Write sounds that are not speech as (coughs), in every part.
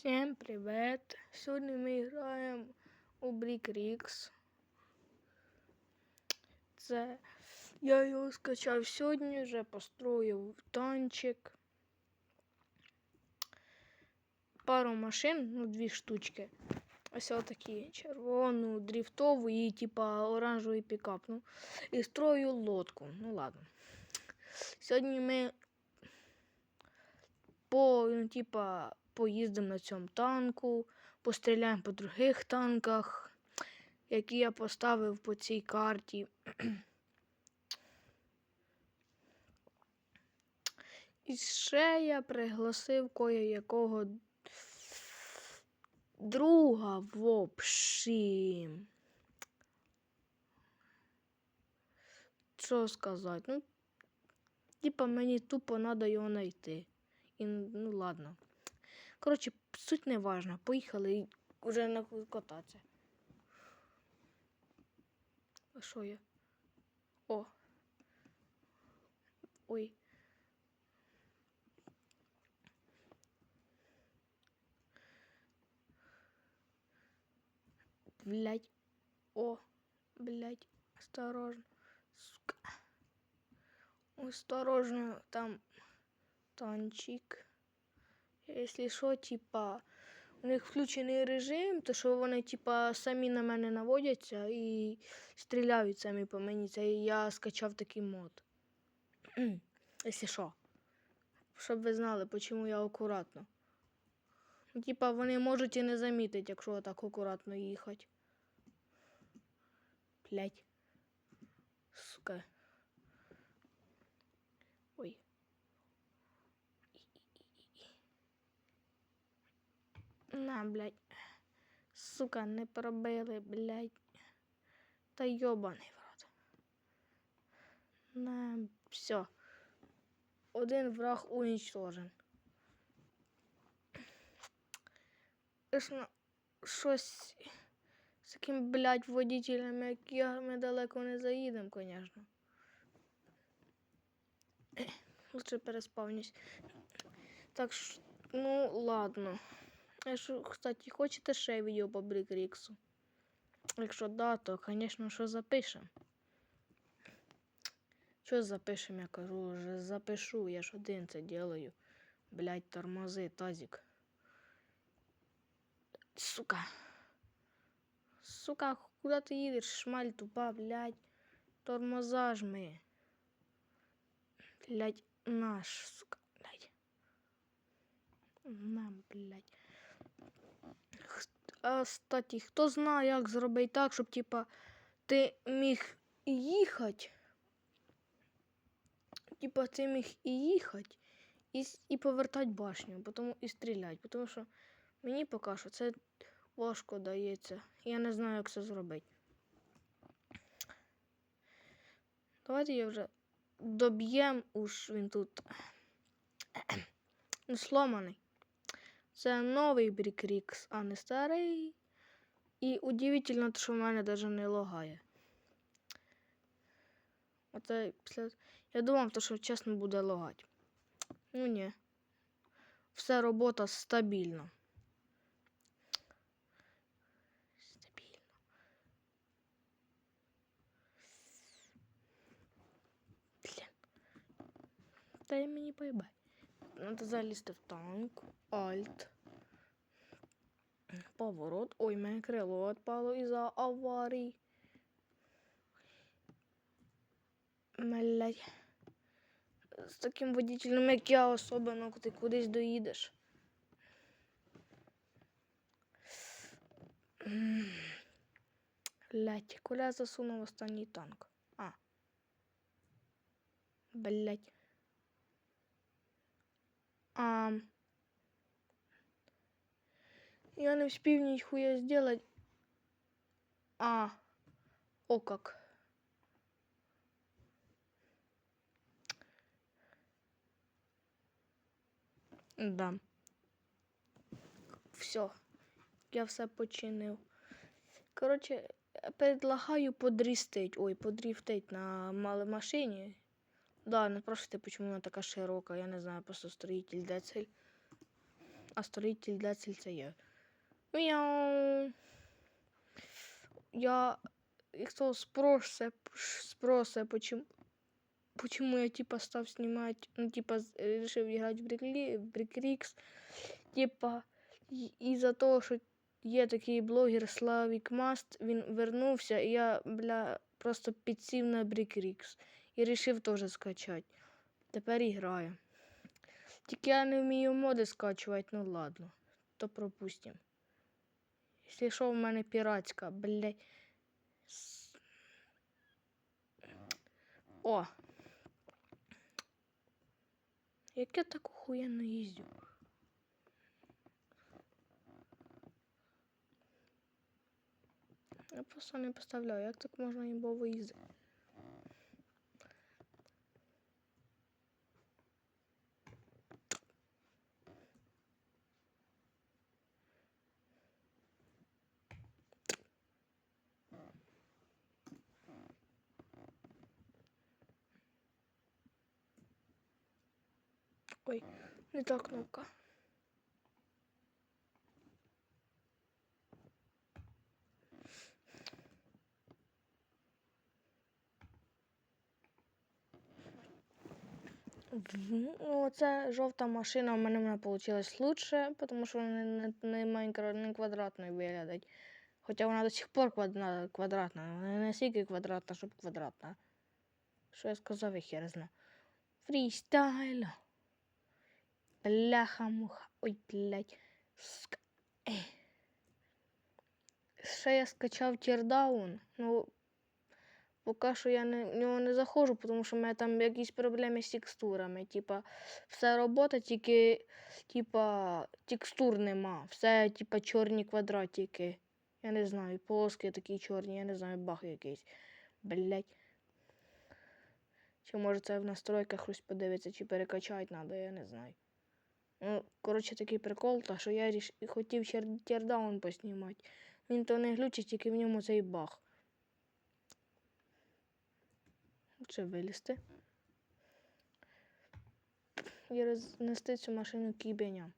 Всім привіт! Сьогодні ми граємо у Brick Rix. Це я його скачав сьогодні, вже построїв танчик. Пару машин, ну дві штучки. Ось такі червону, дріфтову і типа оранжевий пікап. Ну, і строю лодку. Ну ладно. Сьогодні ми по, ну, типа, поїздимо на цьому танку, постріляємо по других танках, які я поставив по цій карті. (clears throat) І ще я пригласив кое-якого друга в общем. Що сказати? Ну, типа мені тупо треба його знайти. І, ну ладно. Коротше, суть не важна. Поїхали вже на кататися. А що я? О. Ой. Блять. О, блять, осторожно. Сука. Осторожно, там танчик. Якщо що, типа, у них включений режим, то що вони, типа, самі на мене наводяться і стріляють самі по мені. Це я скачав такий мод. (clears throat) Якщо що. Щоб ви знали, чому я акуратно. Ну, Типа, вони можуть і не замітити, якщо так акуратно їхати. Блять. Сука. Ой. На, блядь. Сука, не пробили, блядь. Та йобаний в рот. На, все. Один враг уничтожен. Звісно, щось з таким, блядь, водителем, як я, ми далеко не заїдемо, звісно. Лучше переспавнюсь. Так що, ну, ладно. Якщо, кстати, хочете ще відео по Брікріксу? Якщо да, то, звісно, що запишемо. Що запишемо, я кажу, вже запишу, я ж один це делаю. Блять, тормози, тазик. Сука. Сука, куди ти їдеш? Шмаль тупа, блядь. Тормоза жми. Блядь, наш, сука, блядь. На, блядь. А, кстати, хто знає, як зробити так, щоб, типа, ти міг їхати. Типа, ти міг і їхати, і, і повертати башню, потім і стріляти. Тому що мені поки що це важко дається. Я не знаю, як це зробити. Давайте я вже доб'єм уж він тут ну, (coughs) сломаний. Це новий Брікрікс, а не старий. І удивительно, що в мене навіть не лагає. Оце після... Я думав, що чесно буде лагати. Ну ні. Все робота стабільна. Стабільно. Блін. Дай мені поїбай. Надо залізти в танк. Альт. Поворот. Ой, мене крило відпало із-за аварії. Блять. З таким водителем, як я, особливо, ти кудись доїдеш. Блять, куди я засунув останній танк? А. Блять. А, я не успел нихуя сделать. А, о как. Да. Все. Я все починив. Коротше, предлагаю подрістить. Ой, подрифтить на малій машині. Да, не спрашивайте, почему она такая широкая. Я не знаю, просто строитель децель. а строитель Децель це я. Мяу. Я, хто спросить, спросить, почему, почему я типа став снимать, ну типа решив играть в Брикрикс, типа із-за того, що є такий блогер Славік Маст, він вернувся, і я, бля, просто підсів на Брикрикс і рішив теж скачати. Тепер і граю. Тільки я не вмію моди скачувати, ну ладно, то пропустим. Якщо що, в мене піратська, блядь. О! Як я так охуєнно їздю? Я просто не представляю, як так можна імбово їздити. Ой, не та кнопка. Ну, це жовта машина, у мене вона вийшла лучше, тому що вона не, не, майкро, не квадратною виглядать. Хоча вона до сих пор квадна, квадратна, вона не настільки квадратна, щоб квадратна. Що я сказав, я хер знаю. Фрістайл. Бляха-муха. Ой, блядь. Ска... Ех. Ще я скачав тірдаун. Ну, поки що я не, в нього не заходжу, тому що в мене там якісь проблеми з текстурами. Типа, все робота, тільки типа, текстур нема. Все, типа, чорні квадратики. Я не знаю, полоски такі чорні, я не знаю, баг якийсь. Блять. Чи може це в настройках хтось подивиться, чи перекачати треба, я не знаю. Ну, коротше, такий прикол, та що я ріш... хотів тірдаун поснімати. Він то не глючить, тільки в ньому цей баг. Чи вилізти? І рознести цю машину кібеням.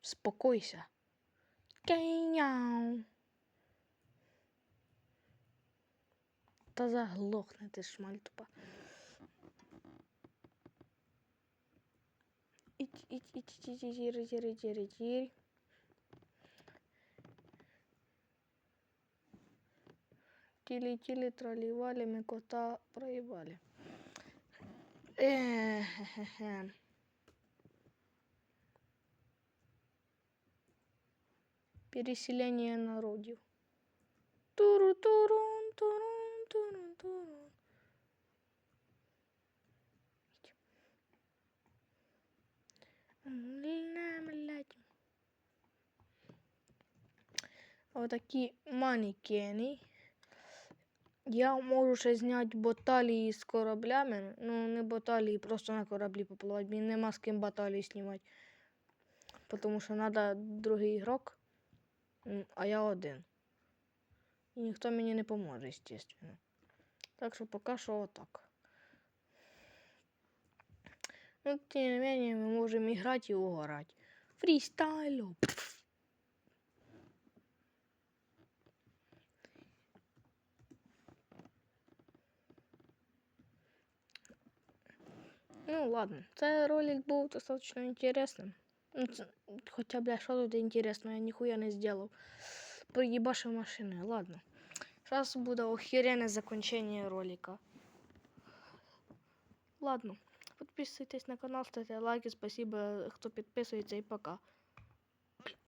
Спокойся. Кейняу. Та заглохни ти шмаль тупа. Іть, іть, іть, іть, іть, тірі, тірі, тірі, тірі. Тілі-тілі, тролівалі, ми кота проїбали. Е-хе-хе. Переселение народів. туру Отакі манекени. Я можу ще зняти баталії з кораблями. Ну, не баталії, просто на кораблі попливати. Мені нема з ким баталії знімати. Тому що треба другий ігрок, а я один. І ніхто мені не поможе, звісно. Так що поки що отак. Ну, тем не менее, мы можем играть и угорать. Фристайло. Ну ладно, це ролик був достаточно интересным. Ну, Хоча, бля, що тут интересно, я ніхуя не сделал. Проебашив машини, ладно. Зараз буде охеренне закончення ролика. Ладно, подписывайтесь на канал, ставьте лайки, спасибо, хто підписується і пока.